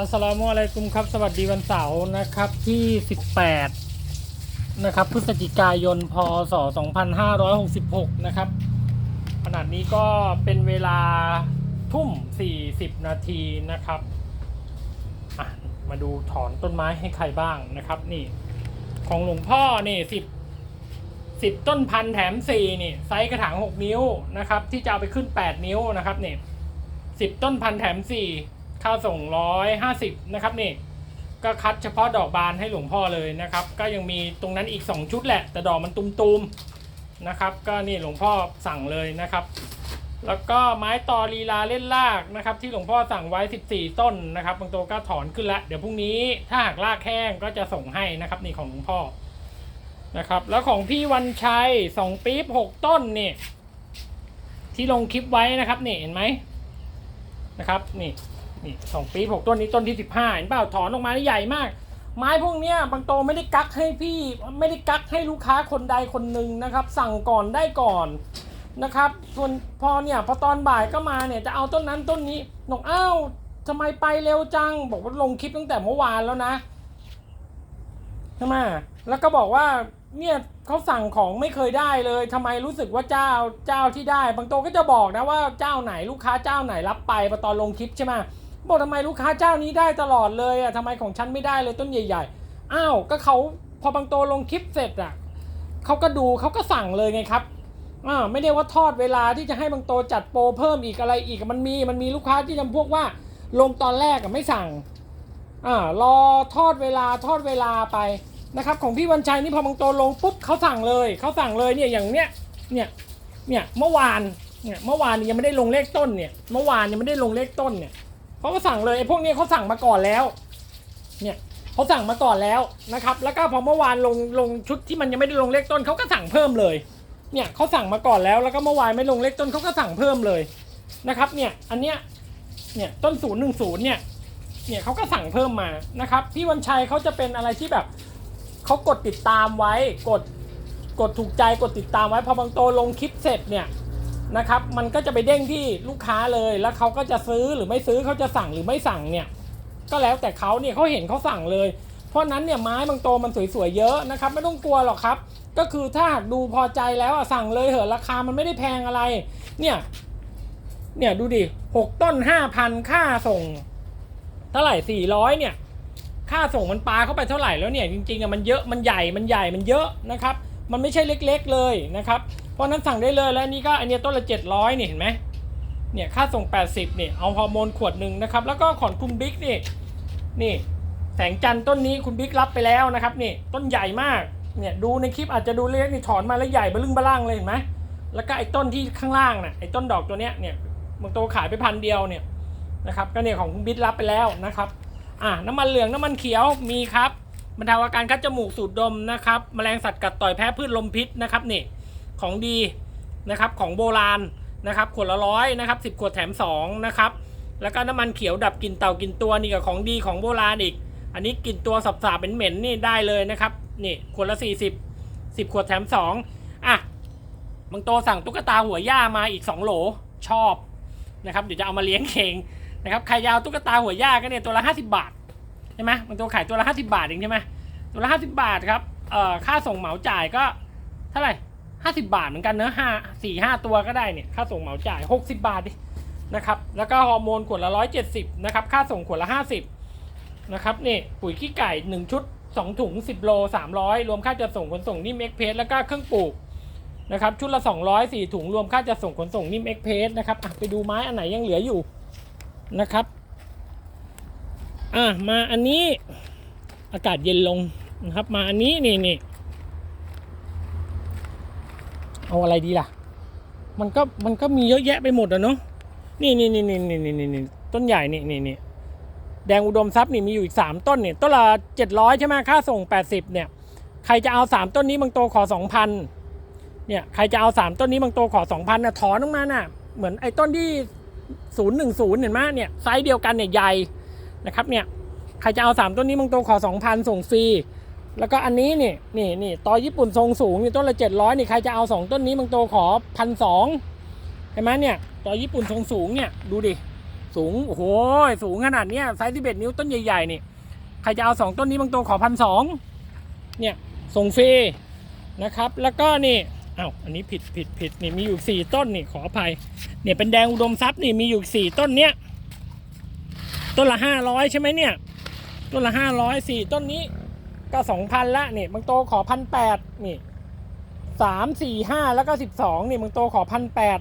อัสสลามุอะลัยกุมครับ สวัสดีวันเสาร์นะครับที่ 18 นะครับ พฤศจิกายน พศ 2566 นะครับ ขนาดนี้ก็เป็นเวลาทุ่ม 40 นาทีนะครับมาดูถอนต้นไม้ให้ใครบ้างนะครับ นี่ ของหลวงพ่อนี่10 10ต้นพันธ์แถม4นี่ ไซส์กระถาง6นิ้วนะครับ ที่จะเอาไปขึ้น8นิ้วนะครับนี่10ต้นพันธ์แถม4 ค่าส่ง150นะครับนี่ก็คัดเฉพาะดอกบานให้หลวงพ่อเลยนะครับ ก็ยังมีตรงนั้นอีก 2 ชุดแหละ แต่ดอกมันตุมๆนะครับ ก็นี่หลวงพ่อสั่งเลยนะครับ แล้วก็ไม้ตอลีลาเล่นลากนะครับ ที่หลวงพ่อสั่งไว้ 14 ต้นนะครับบางตัวก็ถอนขึ้นแล้ว เดี๋ยวพรุ่งนี้ถ้าหากลากแห้งก็จะส่งให้นะครับนี่ของหลวงพ่อนะครับ แล้วของพี่วันชัยสองปี๊บหกต้นนี่ที่ลงคลิปไว้นะครับนี่เห็นไหมนะครับนี่ นี่สองปีหกต้นนี้ต้นที่สิบห้าเห็นเปล่าถอนออกมานี่ใหญ่มาก ไม้พวกเนี้ยบางโตไม่ได้กักให้พี่ไม่ได้กักให้ลูกค้าคนใดคนหนึ่งนะครับ สั่งก่อนได้ก่อนนะครับส่วนพอเนี่ยพอตอนบ่ายก็มาเนี่ยจะเอาต้นนั้นต้นนี้บอกอ้าวทำไมไปเร็วจัง บอกว่าลงคลิปตั้งแต่เมื่อวานแล้วนะใช่ไหมแล้วก็บอกว่าเนี่ยเขาสั่งของไม่เคยได้เลยทำไมรู้สึกว่าเจ้าเจ้าที่ได้ บางโตวก็จะบอกนะว่าเจ้าไหนลูกค้าเจ้าไหนรับไปพอตอนลงคลิปใช่ไหม บอกทำไมลูกค้าเจ้านี้ได้ตลอดเลยอะทำไมของฉันไม่ได้เลยต้นใหญ่ ๆ อ้าว ก็เขาพอบางโตลงคลิปเสร็จอะเขาก็ดูเขาก็สั่งเลยไงครับอ่าไม่ได้ว่าทอดเวลาที่จะให้บางโตจัดโปรเพิ่มอีกอะไรอีกมันมีมันมีลูกค้าที่จำพวกว่าลงตอนแรกอะไม่สั่งอ่ารอทอดเวลาทอดเวลาไปนะครับของพี่วันชัยนี่พอบางโตลงปุ๊บเขาสั่งเลยเขาสั่งเลยเนี่ยอย่างเนี้ยเนี่ยเนี่ยเมื่อวานเนี่ยเมื่อวานยังไม่ได้ลงเลขต้นเนี่ยเมื่อวานยังไม่ได้ลงเลขต้นเนี่ย เขาก็สั่งเลยไอ้พวกนี้เขาสั่งมาก่อนแล้ว เนี่ยเขาสั่งมาก่อนแล้วนะครับ แล้วก็พอเมื่อวานลงลงชุดที่มันยังไม่ได้ลงเลขต้นเขาก็สั่งเพิ่มเลย เนี่ยเขาสั่งมาก่อนแล้ว แล้วก็เมื่อวานไม่ลงเลขต้นเขาก็สั่งเพิ่มเลยนะครับ เนี่ยอันเนี้ยเนี่ยต้นศูนย์หนึ่งศูนย์เนี่ยเนี่ยเขาก็สั่งเพิ่มมานะครับพี่วันชัยเขาจะเป็นอะไรที่แบบเขากดติดตามไว้กดกดถูกใจกดติดตามไว้พอบางโตลงคลิปเสร็จเนี่ย นะครับ มันก็จะไปเด้งที่ลูกค้าเลย แล้วเขาก็จะซื้อหรือไม่ซื้อเขาจะสั่งหรือไม่สั่งเนี่ย ก็แล้วแต่เขาเนี่ยเขาเห็นเขาสั่งเลย เพราะนั้นเนี่ยไม้บางโตมันสวยๆเยอะนะครับ ไม่ต้องกลัวหรอกครับ ก็คือถ้าหากดูพอใจแล้วอะสั่งเลยเหอะราคามันไม่ได้แพงอะไร เนี่ย เนี่ยดูดิหกต้นห้าพันค่าส่ง เท่าไหร่สี่ร้อยเนี่ย ค่าส่งมันปลาเข้าไปเท่าไหร่แล้วเนี่ยจริงๆอะมันเยอะมันใหญ่มันใหญ่มันเยอะนะครับ มันไม่ใช่เล็ก ๆเลยนะครับ เพราะนั้นสั่งได้เลยแล้วอันนี้ก็อันนี้ต้นละเจ็ดร้อยเนี่ยเห็นไหมเนี่ยค่าส่ง 80เนี่ยเอาฮอร์โมนขวดหนึ่งนะครับ แล้วก็ของคุณบิ๊กนี่นี่แสงจันทร์ต้นนี้คุณบิ๊กรับไปแล้วนะครับนี่ต้นใหญ่มากเนี่ยดูในคลิปอาจจะดูเล็กนี่ถอนมาแล้วใหญ่บะลึงบะล่างเลยเห็นไหมแล้วก็ไอ้ต้นที่ข้างล่างน่ะไอ้ต้นดอกตัวเนี้ยเนี่ยบางตัวขายไปพันเดียวเนี่ยนะครับก็เนี่ยของคุณบิ๊กรับไปแล้วนะครับอะน้ำมันเหลืองน้ำมันเขียวมีครับบรรเทาอาการคัดจมูกสูดดมนะครับแมลงสัตว์กัดต่อยแพ้พืชลมพิษนะครับนี่ ของดีนะครับของโบราณนะครับขวดละร้อยนะครับสิบขวดแถมสองนะครับแล้วก็น้ำมันเขียวดับกลิ่นเต่ากลิ่นตัวนี่กับของดีของโบราณอีก อันนี้กลิ่นตัวสับสาบเป็นเหม็นนี่ได้เลยนะครับนี่ขวดละสี่สิบสิบขวดแถมสองอะบางโตสั่งตุ๊กตาหัวย่ามาอีกสองโหลชอบนะครับเดี๋ยวจะเอามาเลี้ยงเองนะครับใครยาวตุ๊กตาหัวย่าก็เนี่ยตัวละห้าสิบาทใช่ไหมบางตัวขายตัวละห้าสิบาทเองใช่ไหมตัวละห้าสิบาทครับเอ่อค่าส่งเหมาจ่ายก็เท่าไหร่ ห้าสิบาทเหมือนกันเนื้อห้าสี่ห้าตัวก็ได้เนี่ยค่าส่งเหมาจ่ายหกสิบาทดินะครับแล้วก็ฮอร์โมนขวดละร้อยเจ็ดสิบนะครับค่าส่งขวดละห้าสิบนะครับนี่ปุ๋ยขี้ไก่1ชุด2ถุง10โล300รวมค่าจัดส่งขนส่งนิ่มเอ็กเพสแล้วก็เครื่องปลูกนะครับชุดละ200 4ถุงรวมค่าจัดส่งขนส่งนิ่มเอ็กเพสนะครับไปดูไม้อันไหนยังเหลืออยู่นะครับอะมาอันนี้อากาศเย็นลงนะครับ มาอันนี้นี่นี่ เอาอะไรดีล่ะ มันก็มันก็มีเยอะแยะไปหมดอะเนาะนี่นี่นี่นี่นี่นี่นี่ต้นใหญ่นี่นี่นี่แดงอุดมทรัพย์นี่มีอยู่อีก3ต้นเนี่ยต้นละ700ใช่ไหมค่าส่ง80เนี่ย ใครจะเอา3ต้นนี้บางโตขอ2,000เนี่ยใครจะเอา3ต้นนี้บางโตขอ2,000น่ะถอนออกมาน่ะ เหมือนไอ้ต้นที่010เห็นไหมเนี่ยไซส์เดียวกันเนี่ยใหญ่นะครับเนี่ยใครจะเอา3ต้นนี้บางโตขอ2,000ส่งฟรี แล้วก็อันนี้นี่นี่นี่ตอญี่ปุ่นทรงสูงนี่ต้นละ700นี่ใครจะเอา2ต้นนี้บางโตขอ1,200เห็นไหมเนี่ยตอญี่ปุ่นทรงสูงเนี่ยดูดิสูงโอ้โหสูงขนาดเนี้ยไซส์ที่เบ็ดนิ้วต้นใหญ่ๆนี่ใครจะเอาสองต้นนี้บางตัวขอพันสองเนี่ยส่งฟรีนะครับแล้วก็นี่อ้าวอันนี้ผิดผิดผิดนี่มีอยู่สี่ต้นนี่ขออภัยเนี่ยเป็นแดงอุดมทรัพย์นี่มีอยู่สี่ต้นเนี้ยต้นละห้าร้อยใช่ไหมเนี่ยต้นละห้าร้อยสี่ต้นนี้ ก็สองพันละนี่บางโตขอพันแปดนี่สามสี่ห้าแล้วก็สิบสองนี่บางโตขอพันแปด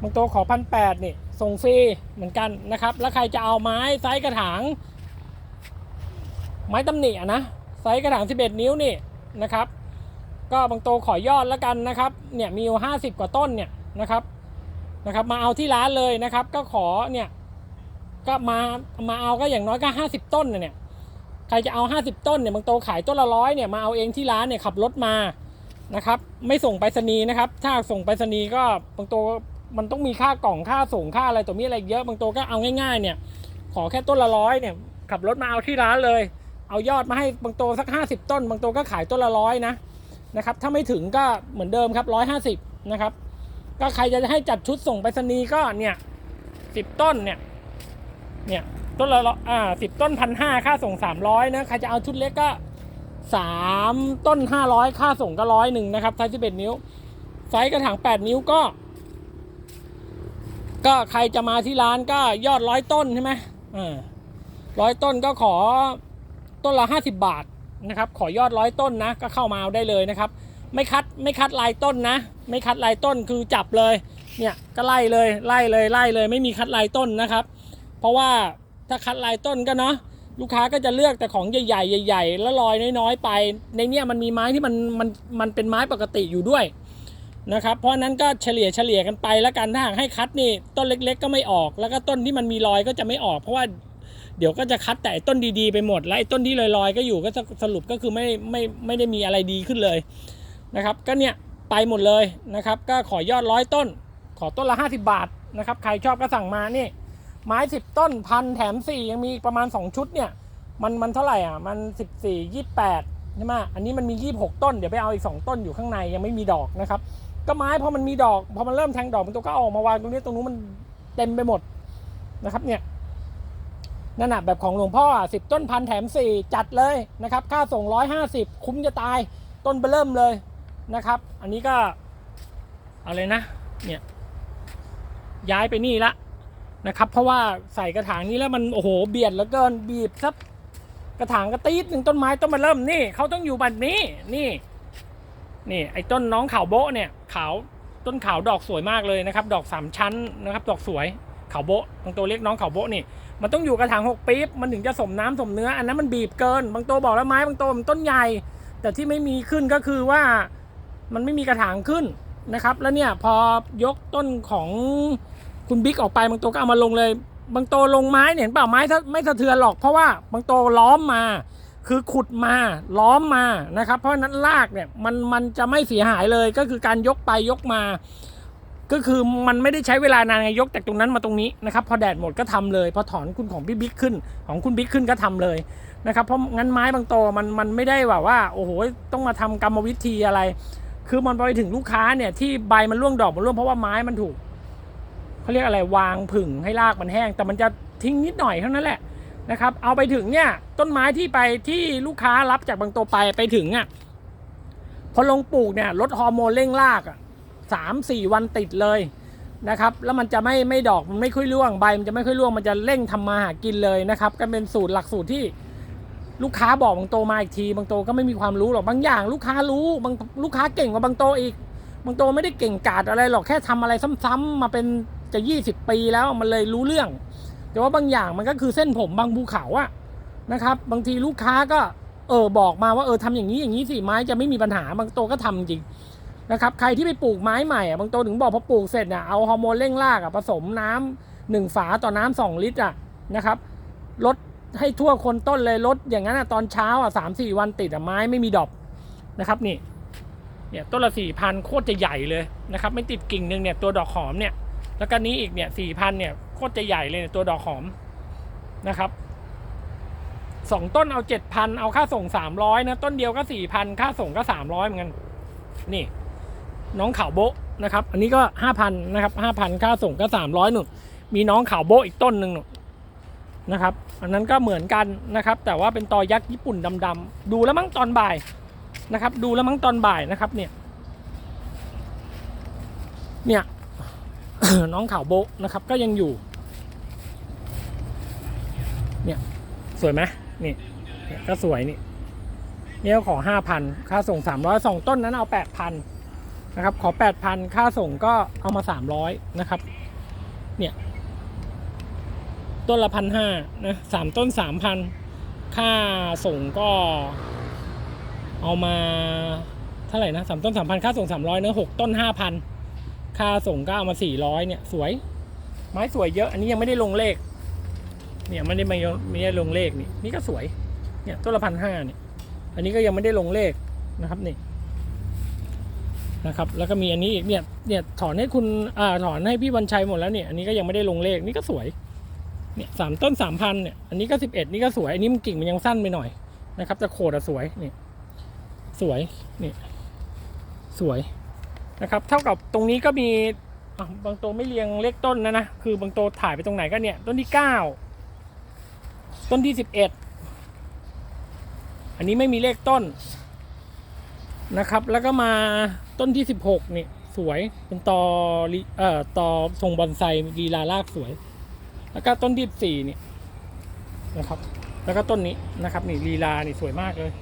บางโตขอพันแปดนี่ส่งฟรีเหมือนกันนะครับ แล้วใครจะเอาไม้ไซส์กระถาง ไม้ตำหนิอะนะไซส์กระถางสิบเอ็ดนิ้วนี่นะครับ ก็บางโตขอยอดแล้วกันนะครับเนี่ยมีอยู่ห้าสิบกว่าต้นเนี่ยนะครับนะครับมาเอาที่ร้านเลยนะครับ ก็ขอเนี่ยก็มามาเอาก็อย่างน้อยก็ห้าสิบต้นน่ะเนี่ย ใครจะเอาห้าสิบต้นเนี่ยบางโตขายต้นละร้อยเนี่ยมาเอาเองที่ร้านเนี่ยขับรถมานะครับ ไม่ส่งไปรษณีย์นะครับ ถ้าส่งไปรษณีย์ก็บางโตมันต้องมีค่ากล่องค่าส่งค่าอะไรตัวมีอะไรเยอะบางโตก็เอาง่ายๆ เนี่ย ขอแค่ต้นละร้อยเนี่ยขับรถมาเอาที่ร้านเลย เอายอดมาให้บางโตสักห้าสิบต้น บางโตก็ขายต้นละร้อยนะนะครับถ้าไม่ถึงก็เหมือนเดิมครับร้อยห้าสิบนะครับก็ใครจะให้จัดชุดส่งไปรษณีย์ก็เนี่ยสิบต้นเนี่ยเนี่ย ต้นละอยอ่าสิบต้นพันห้าค่าส่งสามร้อยนะใครจะเอาชุดเล็กก็สามต้นห้าร้อยค่าส่งก็ร้อยหนึ่งนะครับไซส์สิบเอ็ดนิ้ว ไซส์กระถางแปดนิ้วก็ ก็ใครจะมาที่ร้านก็ยอดร้อยต้นใช่ไหมอ่าร้อยต้นก็ขอต้นละห้าสิบบาทนะครับ ขอยอดร้อยต้นนะ ก็เข้ามาเอาได้เลยนะครับ ไม่คัดไม่คัดลายต้นนะ ไม่คัดลายต้นคือจับเลย เนี่ยก็ไล่เลยไล่เลยไล่เลย ไม่มีคัดลายต้นนะครับ เพราะว่า ถ้าคัดลายต้นก็เนาะลูกค้าก็จะเลือกแต่ของใหญ่ๆใหญ่ๆแล้วลอยน้อยๆไป ในเนี้ยมันมีไม้ที่มันมันมันเป็นไม้ปกติอยู่ด้วยนะครับเพราะนั้นก็เฉลี่ยเฉลี่ยกันไปแล้วกันถ้าหากให้คัดนี่ต้นเล็ก ๆ ก็ไม่ออก แล้วก็ต้นที่มันมีรอยก็จะไม่ออก เพราะว่าเดี๋ยวก็จะคัดแต่ต้นดีๆไปหมด แล้วไอ้ต้นที่ลอยๆก็อยู่ก็สรุปก็คือไม่ไม่ไม่ได้มีอะไรดีขึ้นเลยนะครับก็เนี่ยไปหมดเลยนะครับก็ขอยอดร้อยต้น ขอต้นละ 50 บาทนะครับใครชอบก็สั่งมานี่ ไม้สิบต้นพันแถมสี่ยังมีประมาณ2ชุดเนี่ย มันมันเท่าไหร่อะ มันสิบสี่ยี่แปดใช่ไหมอันนี้มันมียี่หกต้น เดี๋ยวไปเอาอีก2ต้นอยู่ข้างในยังไม่มีดอกนะครับ ก็ไม้พอมันมีดอก พอมันเริ่มแทงดอกมันตัวก็อออกมาวางตรงนี้ตรงนู้นมันเต็มไปหมดนะครับเนี่ยนั่นน่ะแบบของหลวงพ่อสิบต้นพันแถมสี่จัดเลยนะครับ ค่าส่งร้อยห้าสิบคุ้มจะตายต้นไปเริ่มเลยนะครับ อันนี้ก็อะไรนะเนี่ยย้ายไปนี่ละ นะครับ เพราะว่าใส่กระถางนี้แล้วมันโอ้โหเบียดแล้วเกินบีบซับกระถางกระตีดหนึ่งต้นไม้ต้องมาเริ่มนี่เขาต้องอยู่แบบนี้นี่ นี่ ไอ้ต้นน้องขาวโบะเนี่ยขาวต้นขาวดอกสวยมากเลยนะครับ ดอกสามชั้นนะครับ ดอกสวยขาวโบะบางตัวเรียกน้องขาวโบะนี่มันต้องอยู่กระถางหกปี๊บมันถึงจะสมน้ำสมเนื้อ อันนั้นมันบีบเกิน บางตัวบอกแล้วไม้บางตัวมันต้นใหญ่ แต่ที่ไม่มีขึ้นก็คือว่ามันไม่มีกระถางขึ้นนะครับ แล้วเนี่ยพอยกต้นของ คุณบิ๊กออกไปบางตัวก็เอามาลงเลย บางตัวลงไม้เนี่ยเห็นเปล่าไม้ถ้าไม่สะเทือนหรอกเพราะว่าบางตัวล้อมมา คือขุดมาล้อมมานะครับ เพราะนั้นรากเนี่ยมันมันจะไม่เสียหายเลยก็คือการยกไปยกมา ก็คือมันไม่ได้ใช้เวลานานไงยกจากตรงนั้นมาตรงนี้นะครับพอแดดหมดก็ทำเลย พอถอนคุณของพี่บิ๊กขึ้น ของคุณบิ๊กขึ้นก็ทำเลยนะครับเพราะงั้นไม้บางตัวมันมันไม่ได้แบบว่า โอ้โหต้องมาทำกรรมวิธีอะไร คือมันไปถึงลูกค้าเนี่ยที่ใบมันร่วงดอกมันร่วงเพราะว่าไม้มันถูก เขาเรียกอะไรวางผึ่งให้รากมันแห้ง แต่มันจะทิ้งนิดหน่อยเท่านั้นแหละนะครับ เอาไปถึงเนี่ยต้นไม้ที่ไปที่ลูกค้ารับจากบางตัวไปไปถึงอะพอลงปลูกเนี่ยลดฮอร์โมนเร่งรากอะสามสี่วันติดเลยนะครับ แล้วมันจะไม่ไม่ดอกมันไม่ค่อยร่วงใบมันจะไม่ค่อยร่วงมันจะเร่งทำมาหากินเลยนะครับ ก็เป็นสูตรหลักสูตรที่ลูกค้าบอกบางโตมาอีกที บางโตก็ไม่มีความรู้หรอกบางอย่าง ลูกค้ารู้บางลูกค้าเก่งกว่าบางโตอีก บางโตไม่ได้เก่งกาจอะไรหรอกแค่ทำอะไรซ้ำๆมาเป็น จะยี่สิบปีแล้วมันเลยรู้เรื่อง แต่ว่าบางอย่างมันก็คือเส้นผมบางภูเขาอะนะครับ บางทีลูกค้าก็เออบอกมาว่าเออทำอย่างนี้อย่างนี้สิไม้จะไม่มีปัญหาบางโตก็ทำจริงนะครับใครที่ไปปลูกไม้ใหม่อะบางโตถึงบอกพอปลูกเสร็จเนี่ยเอาฮอร์โมนเร่งรากอะผสมน้ำหนึ่งฝาต่อน้ำสองลิตรอะนะครับลดให้ทั่วคนต้นเลยลดอย่างนั้นอะตอนเช้าอะสามสี่วันติดอะไม้ไม่มีดอกนะครับนี่เนี่ยต้นละสี่พันโคตรจะใหญ่เลยนะครับไม่ติดกิ่งหนึ่งเนี่ยตัวดอกหอมเนี่ย แล้วก็นี้อีกเนี่ยสี่พันเนี่ยโคตรจะใหญ่เลยเนี่ยตัวดอกหอมนะครับสองต้นเอาเจ็ดพันเอาค่าส่งสามร้อยนะต้นเดียวก็สี่พันค่าส่งก็สามร้อยเหมือนกันนี่น้องขาวโบะนะครับ อันนี้ก็ห้าพันนะครับห้าพันค่าส่งก็สามร้อยหนุนมีน้องขาวโบะอีกต้นหนึ่งนู่นนะครับ อันนั้นก็เหมือนกันนะครับ แต่ว่าเป็นตอยักษ์ญี่ปุ่นดำๆดูแล้วมั้งตอนบ่ายนะครับ ดูแล้วมั้งตอนบ่ายนะครับเนี่ยเนี่ย น้องขาวโบะนะครับ ก็ยังอยู่ เนี่ย สวยไหมนี่นก็สวยนี่เนี่ยขอห้าพันค่าส่งสามร้อยสองต้นนั้นเอาแปดพันนะครับ ขอแปดพันค่าส่งก็เอามาสามร้อยนะครับ เนี่ย ต้นละพันห้านะสามต้นสามพันค่าส่งก็ เอามาเท่าไหร่นะสามต้นสามพันค่าส่งสามร้อยเนื้อหกต้นห้าพัน ค่าส่งก็เอามาสี่ร้อยเนี่ย สวย ไม้สวยเยอะ อันนี้ยังไม่ได้ลงเลข เนี่ยไม่ได้มาไม่ได้ลงเลขนี่นี่ก็สวย เนี่ยต้นละพันห้าเนี่ย อันนี้ก็ยังไม่ได้ลงเลขนะครับนี่นะครับ แล้วก็มีอันนี้อีกเนี่ยเนี่ยถอนให้คุณอ่าถอนให้พี่วันชัยหมดแล้วเนี่ย อันนี้ก็ยังไม่ได้ลงเลขนี่ก็สวยเนี่ยสามต้นสามพันเนี่ยอันนี้ก็สิบเอ็ดนี่ก็สวย อันนี้มันกิ่งมันยังสั้นไปหน่อยนะครับแต่โคดอะสวยนี่สวยนี่สวย นะครับ เท่ากับตรงนี้ก็มีบางตัวไม่เรียงเลขต้นนะนะ คือบางตัวถ่ายไปตรงไหนก็เนี่ย ต้นที่เก้าต้นที่สิบเอ็ดอันนี้ไม่มีเลขต้นนะครับ แล้วก็มาต้นที่สิบหกนี่สวยเป็นตอเอ่อตอทรงบอนไซลีลารากสวย แล้วก็ต้นที่สี่นี่นะครับ แล้วก็ต้นนี้นะครับนี่ลีลานี่สวยมากเลย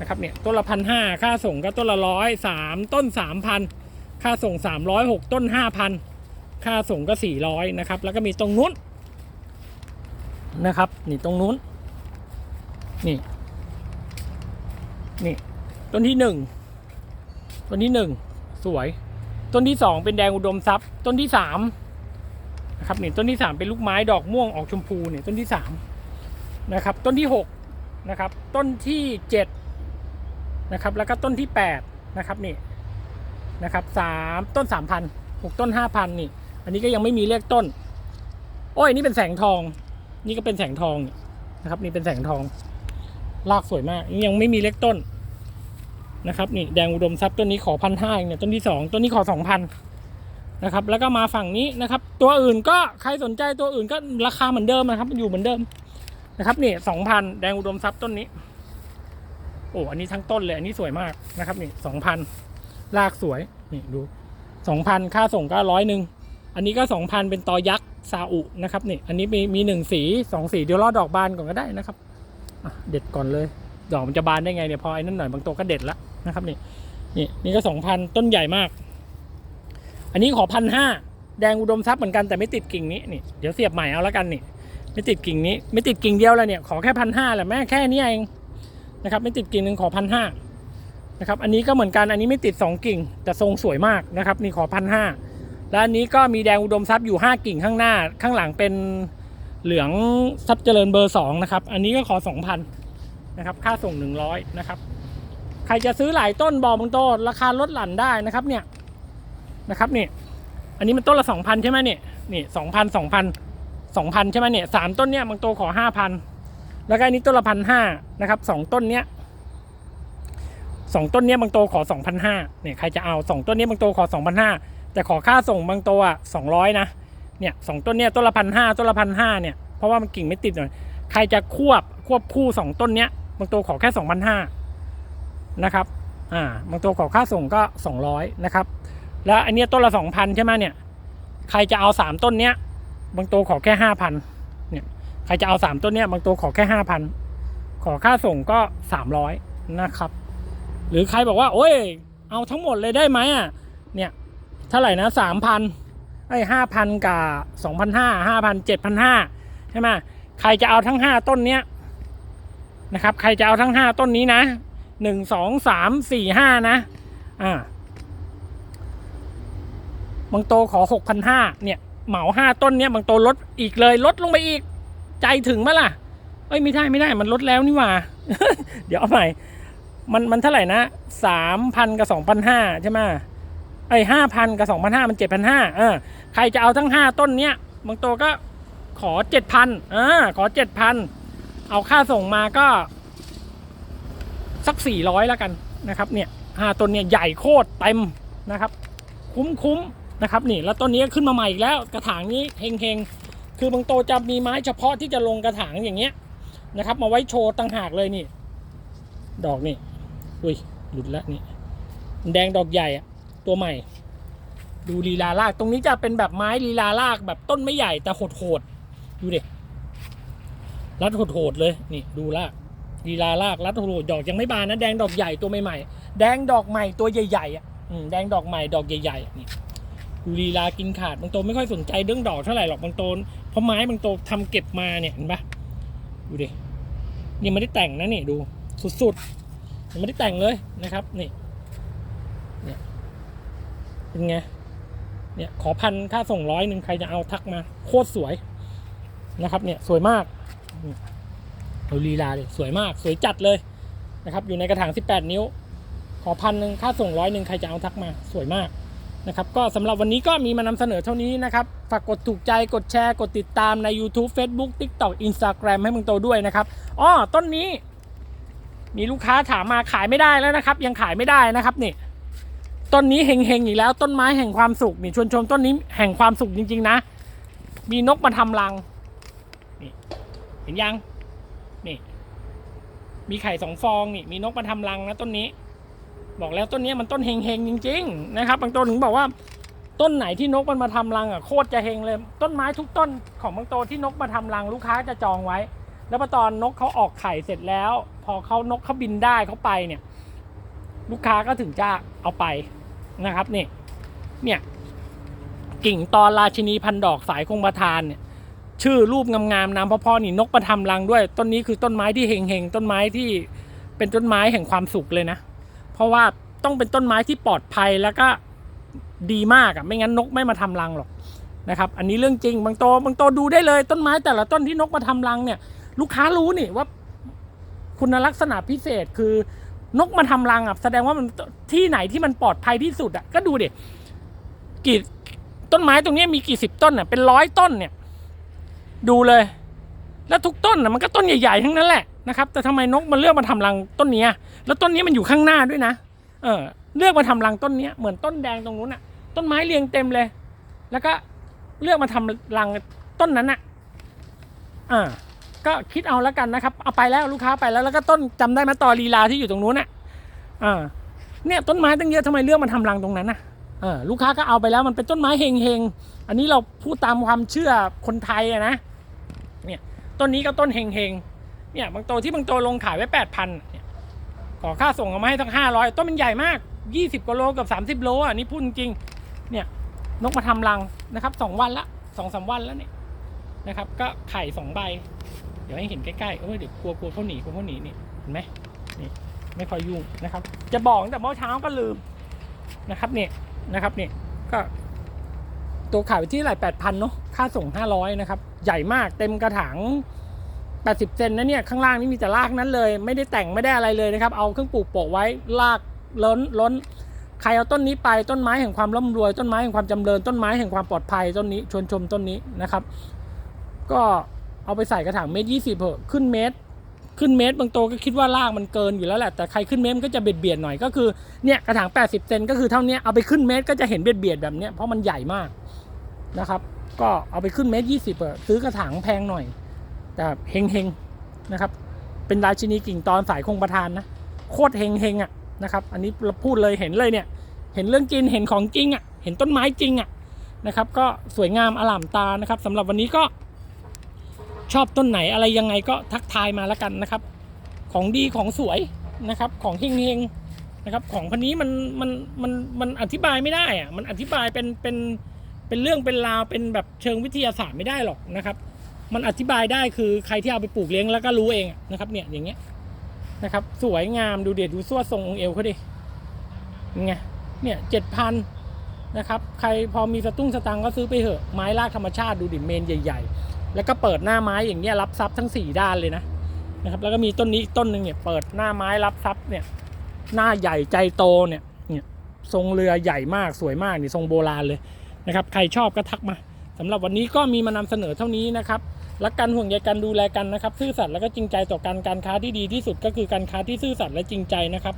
นะครับเนี่ยต้นละพันห้าค่าส่งก็ต้นละร้อยสามต้นสามพันค่าส่งสามร้อยหกต้นห้าพันค่าส่งก็สี่ร้อยนะครับ แล้วก็มีตรงนู้นนะครับ นี่ตรงนู้น นี่ นี่ ต้นที่หนึ่งต้นที่หนึ่งสวย ต้นที่สองเป็นแดงอุดมทรัพย์ ต้นที่สามนะครับนี่ต้นที่สามเป็นลูกไม้ดอกม่วงออกชมพูเนี่ยต้นที่สามนะครับ ต้นที่หกนะครับ ต้นที่เจ็ด นะครับ แล้วก็ต้นที่แปดนะครับนี่นะครับสามต้นสามพันหกต้นห้าพันนี่ อันนี้ก็ยังไม่มีเลขต้น โอ้ยนี่เป็นแสงทอง นี่ก็เป็นแสงทองนะครับ นี่เป็นแสงทองรากสวยมากนี่ยังไม่มีเลขต้นนะครับนี่แดงอุดมทรัพย์ต้นนี้ขอพันห้าเนี่ยต้นที่สองต้นนี้ขอสองพันนะครับแล้วก็มาฝั่งนี้นะครับ ตัวอื่นก็ใครสนใจตัวอื่นก็ราคาเหมือนเดิมนะครับ อยู่เหมือนเดิมนะครับนี่สองพันแดงอุดมทรัพย์ต้นนี้ โอ้อันนี้ทั้งต้นเลย อันนี้สวยมากนะครับนี่สองพันรากสวยนี่ดูสองพันค่าส่งก็ร้อยหนึ่งอันนี้ก็สองพันเป็นตอยักษ์ซาอุนะครับนี่อันนี้มีมีหนึ่งสีสองสีเดี๋ยวรอดอกบานก่อนก็ได้นะครับเด็ดก่อนเลย ดอกมันจะบานได้ไงเนี่ยพอไอ้นั่นหน่อยบางตัวก็เด็ดละนะครับนี่นี่นี่ก็สองพันต้นใหญ่มาก อันนี้ขอพันห้าแดงอุดมทรัพย์เหมือนกันแต่ไม่ติดกิ่งนี้นี่เดี๋ยวเสียบใหม่เอาแล้วกันนี่ไม่ติดกิ่งนี้ ไม่ติดกิ่งเดียวแล้วเนี่ยขอแค่พันห้าแหละแม่แค่นี้เอง นะครับไม่ติดกิ่งหนึ่งขอพันห้านะครับอันนี้ก็เหมือนกันอันนี้ไม่ติดสองกิ่ง แต่ทรงสวยมากนะครับนี่ขอพันห้าแล้วอันนี้ก็มีแดงอุดมทรัพย์อยู่ห้ากิ่งข้างหน้าข้างหลังเป็นเหลืองทรัพย์เจริญเบอร์สองนะครับ อันนี้ก็ขอสองพันนะครับค่าส่งหนึ่งร้อยนะครับใครจะซื้อหลายต้นบอกบางโตราคาลดหลั่นได้นะครับเนี่ยนะครับนี่อันนี้มันต้นละสองพันใช่ไหมเนี่ยนี่สองพันสองพันสองพันใช่ไหมเนี่ยสามต้นเนี้ยบางตัวขอห้าพัน แล้วก็อันนี้ต้นละพันห้านะครับสองต้นเนี้ยสองต้นเนี้ยบางตัวขอสองพันห้าเนี่ยใครจะเอาสองต้นเนี้ยบางตัวขอสองพันห้าแต่ขอค่าส่งบางตัวอะสองร้อยนะเนี่ยสองต้นเนี้ยต้นละพันห้าต้นละพันห้าเนี่ยเพราะว่ามันกิ่งไม่ติดหน่อยใครจะควบควบคู่สองต้นเนี้ยบางตัวขอแค่สองพันห้านะครับอ่าบางตัวขอค่าส่งก็สองร้อยนะครับแล้วอันเนี้ยต้นละสองพันใช่ไหมเนี่ยใครจะเอาสามต้นเนี้ยบางตัวขอแค่ห้าพัน ใครจะเอาสามต้นเนี้ยบางตัวขอแค่ห้าพันขอค่าส่งก็สามร้อยนะครับ หรือใครบอกว่า โอ้ย เอาทั้งหมดเลยได้ไหมอะเนี่ยเท่าไหร่นะสามพันไอ้ห้าพันกับสองพันห้าห้าพันเจ็ดพันห้าใช่ไหมใครจะเอาทั้งห้าต้นเนี้ยนะครับ ใครจะเอาทั้งห้าต้นนี้นะหนึ่งสองสามสี่ห้านะอ่าบางโตขอหกพันห้าเนี่ยเหมาห้าต้นเนี่ยบางโตลดอีกเลยลดลงไปอีก ใจถึงไหมล่ะ เอ้ยไม่ได้ไม่ได้มันลดแล้วนี่หว่า เดี๋ยวเอาใหม่ มันมันเท่าไหร่นะสามพันกับสองพันห้าใช่ไหมไอ้ห้าพันกับสองพันห้ามันเจ็ดพันห้าเออใครจะเอาทั้งห้าต้นเนี้ยบางโตก็ขอเจ็ดพันอ่าขอเจ็ดพันเอาค่าส่งมาก็ สักสี่ร้อยแล้วกันนะครับ เนี่ยห้าต้นเนี่ยใหญ่โคตรเต็มนะครับ คุ้มคุ้มนะครับนี่แล้วต้นนี้ก็ขึ้นมาใหม่อีกแล้วกระถางนี้เฮงเฮง คือบางโตจะมีไม้เฉพาะที่จะลงกระถางอย่างเงี้ยนะครับ มาไว้โชว์ต่างหากเลยนี่ ดอกนี่อุ้ยหลุดล้วนี่แดงดอกใหญ่อะตัวใหม่ ดูลีลาลากตรงนี้จะเป็นแบบไม้ลีลาลากแบบต้นไม่ใหญ่แต่โหดๆดูดิรัดโหดๆเลยนี่ดูลากลีลาลากรัดโหดๆดอกยังไม่บานนะแดงดอกใหญ่ตัวใหม่ๆแดงดอกใหม่ตัวใหญ่ๆอะแดงดอกใหม่ดอกใหญ่ๆนี่ดูลีลากินขาดบางโตไม่ค่อยสนใจเรื่องดอกเท่าไหร่หรอกบางโต เพราะไม้บางโตทำเก็บมาเนี่ยเห็นปะดูดินี่ไม่ได้แต่งนะนี่ดูสุดๆยังไม่ได้แต่งเลยนะครับนี่เนี่ยเป็นไงเนี่ยขอพันค่าส่งร้อยหนึ่งใครจะเอาทักมา โคตรสวยนะครับ เนี่ยสวยมากเอาลีลาเลยสวยมากสวยจัดเลยนะครับ อยู่ในกระถาง 18 นิ้ว ขอพันหนึ่งค่าส่งร้อยหนึ่งใครจะเอาทักมา สวยมาก นะครับก็สำหรับวันนี้ก็มีมานำเสนอเท่านี้นะครับฝากกดถูกใจกดแชร์ กดติดตามใน YouTube Facebook TikTok Instagram ให้มึงโตด้วยนะครับอ้อต้นนี้ มีลูกค้าถามมาขายไม่ได้แล้วนะครับ ยังขายไม่ได้นะครับนี่ต้นนี้เฮงๆอีกแล้ว ต้นไม้แห่งความสุขนี่ชวนชมต้นนี้แห่งความสุขจริง ๆ นะ มีนกมาทำรังนี่เห็นยังนี่ มีไข่สองฟองนี่มีนกมาทำรังนะต้นนี้ บอกแล้วต้นนี้มันต้นเฮงๆจริง ๆ นะครับ บางต้นถึงบอกว่าต้นไหนที่นกมันมาทำรังอะโคตรจะเฮงเลย ต้นไม้ทุกต้นของบางโตที่นกมาทำรังลูกค้าจะจองไว้ แล้วพอตอนนกเขาออกไข่เสร็จแล้ว พอเขานกเขาบินได้เขาไปเนี่ย ลูกค้าก็ถึงจะเอาไปนะครับนี่เนี่ยกิ่งตอนราชินีพันดอกสายคงประทานเนี่ยชื่อรูปงามๆนามพ่อๆนี่นกประทำรังด้วย ต้นนี้คือต้นไม้ที่เฮงๆต้นไม้ที่เป็นต้นไม้แห่งความสุขเลยนะ เพราะว่าต้องเป็นต้นไม้ที่ปลอดภัยแล้วก็ดีมากอะ่ะไม่งั้นนกไม่มาทำรังหรอกนะครับ อันนี้เรื่องจริงบางโตบางโตดูได้เลยต้นไม้แต่ละต้นที่นกมาทำรังเนี่ย ลูกค้ารู้นี่ว่าคุณลักษณะพิเศษคือนกมาทำรังอะแสดงว่ามันที่ไหนที่มันปลอดภัยที่สุดอะก็ดูดิกี่ต้นไม้ตรงนี้มีกี่สิบต้นอะเป็นร้อยต้นเนี่ย ดูเลย แล้วทุกต้นอะมันก็ต้นใหญ่ๆทั้งนั้นแหละ นะครับ แต่ทำไมนกมันเลือกมาทำรังต้นเนี้ยแล้วต้นนี้มันอยู่ข้างหน้าด้วยนะ เออ เลือกมาทำรังต้นนี้เหมือนต้นแดงตรงนู้นอะต้นไม้เรียงเต็มเลย แล้วก็เลือกมาทำรังต้นนั้นอะอ่า ก็คิดเอาแล้วกันนะครับ เอาไปแล้วลูกค้าไปแล้ว แล้วก็ต้นจำได้ไหมตอลีลาที่อยู่ตรงนู้นน่ะอ่า เนี่ยต้นไม้ตั้งเยอะทำไมเลือกมาทำรังตรงนั้นน่ะเออลูกค้าก็เอาไปแล้วมันเป็นต้นไม้เฮงเฮงอันนี้เราพูดตามความเชื่อคนไทยอะนะ เนี่ยต้นนี้ก็ต้นเฮงเฮง เนี่ยบางโตที่บางโตลงขายไว้แปดพันเนี่ยขอค่าส่งเอามาให้ทั้งห้าร้อยต้นมันใหญ่มากยี่สิบกว่าโลกับสามสิบโลอะนี่พูดจริงเนี่ยนกมาทำรังนะครับสองวันละสองสามวันแล้วเนี่ยนะครับ ก็ไข่สองใบ เดี๋ยวให้เห็นใกล้ๆเออเดี๋ยวกลัวกลัวเขาหนีกลัวเขาหนีนี่เห็นไหมนี่ไม่ค่อยยุ่งนะครับ จะบอกแต่เมื่อเช้าก็ลืมนะครับเนี่ยนะครับเนี่ยก็ตัวขายไปที่เท่าไหร่แปดพันเนาะค่าส่งห้าร้อยนะครับ ใหญ่มากเต็มกระถาง แปดสิบเซนนะเนี่ยข้างล่างนี่มีแต่รากนั้นเลย ไม่ได้แต่งไม่ได้อะไรเลยนะครับ เอาเครื่องปลูกโปะไว้รากล้นล้นใครเอาต้นนี้ไปต้นไม้แห่งความร่ำรวย ต้นไม้แห่งความจำเริญต้นไม้แห่งความปลอดภัยต้นนี้ชวนชมต้นนี้นะครับ ก็เอาไปใส่กระถางเมตรยี่สิบเหอะขึ้นเมตร ขึ้นเมตรบางโตก็คิดว่ารากมันเกินอยู่แล้วแหละแต่ใครขึ้นเมตรมันก็จะเบียดเบียดหน่อยก็คือเนี่ยกระถาง 80 เซนก็คือเท่านี้เอาไปขึ้นเมตรก็จะเห็นเบียดเบียดแบบเนี้ยเพราะมันใหญ่มากนะครับ ก็เอาไปขึ้นเมตรยี่สิบเออซื้อกระถางแพงหน่อย แต่เฮงเฮงนะครับ เป็นราชินีกิ่งตอนสายคงประทานนะโคตรเฮงเฮงอะนะครับ อันนี้เราพูดเลยเห็นเลยเนี่ย เห็นเรื่องจริงเห็นของจริงอะ เห็นต้นไม้จริงอะนะครับ ก็สวยงามอล่ามตานะครับสำหรับวันนี้ก็ชอบต้นไหนอะไรยังไงก็ทักทายมาแล้วกันนะครับ ของดีของสวยนะครับ ของเฮงๆนะครับของพันนี้มันมันมันมันอธิบายไม่ได้อะมันอธิบายเป็นเป็นเป็นเรื่องเป็นราวเป็นแบบเชิงวิทยาศาสตร์ไม่ได้หรอกนะครับ มันอธิบายได้คือใครที่เอาไปปลูกเลี้ยงแล้วก็รู้เองนะครับ เนี่ยอย่างเงี้ยนะครับ สวยงามดูเด็ดดูสวดทรงองค์เอวเขาดิงไงเนี่ยเจ็ดพันนะครับ ใครพอมีสตุ้งสตังก็ซื้อไปเถอะไม้รากธรรมชาติดูดิเมนใหญ่ ๆ แล้วก็เปิดหน้าไม้อย่างเงี้ยรับซับทั้งสี่ด้านเลยนะนะครับ แล้วก็มีต้นนี้อีกต้นหนึ่งเนี่ยเปิดหน้าไม้รับซับเนี่ยหน้าใหญ่ใจโตเนี่ยเนี่ยทรงเรือใหญ่มากสวยมากนี่ทรงโบราณเลยนะครับ ใครชอบก็ทักมา สำหรับวันนี้ก็มีมานำเสนอเท่านี้นะครับรักกันห่วงใยกันดูแลกันนะครับ ซื่อสัตย์แล้วก็จริงใจต่อกันการค้าที่ดีที่สุดก็คือการค้าที่ซื่อสัตย์และจริงใจนะครับ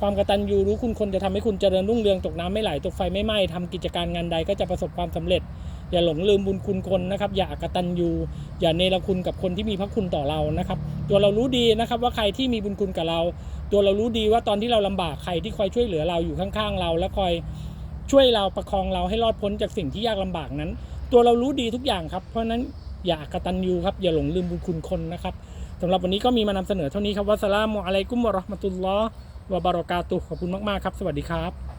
ความกตัญญูรู้คุณคนจะทำให้คุณเจริญรุ่งเรืองตกน้ำไม่ไหลตกไฟไม่ไหม้ทำกิจการงานใดก็จะประสบความสำเร็จ อย่าหลงลืมบุญคุณคนนะครับอย่าอกตัญญูอย่าเนรคุณกับคนที่มีพระคุณต่อเรานะครับ ตัวเรารู้ดีนะครับว่าใครที่มีบุญคุณกับเรา ตัวเรารู้ดีว่าตอนที่เราลำบากใครที่คอยช่วยเหลือเราอยู่ข้างๆเรา และคอยช่วยเราประคองเราให้รอดพ้นจากสิ่งที่ยากลำบากนั้น ตัวเรารู้ดีทุกอย่างครับ เพราะนั้นอย่ากระตันยูครับ อย่าหลงลืมบุญคุณคนนะครับสำหรับวันนี้ก็มีมานำเสนอเท่านี้ครับวัสลามุอะลัยกุมวะราะห์มะตุลลอฮ์วะบารอกาตุขอบคุณมาก ๆ ครับ สวัสดีครับ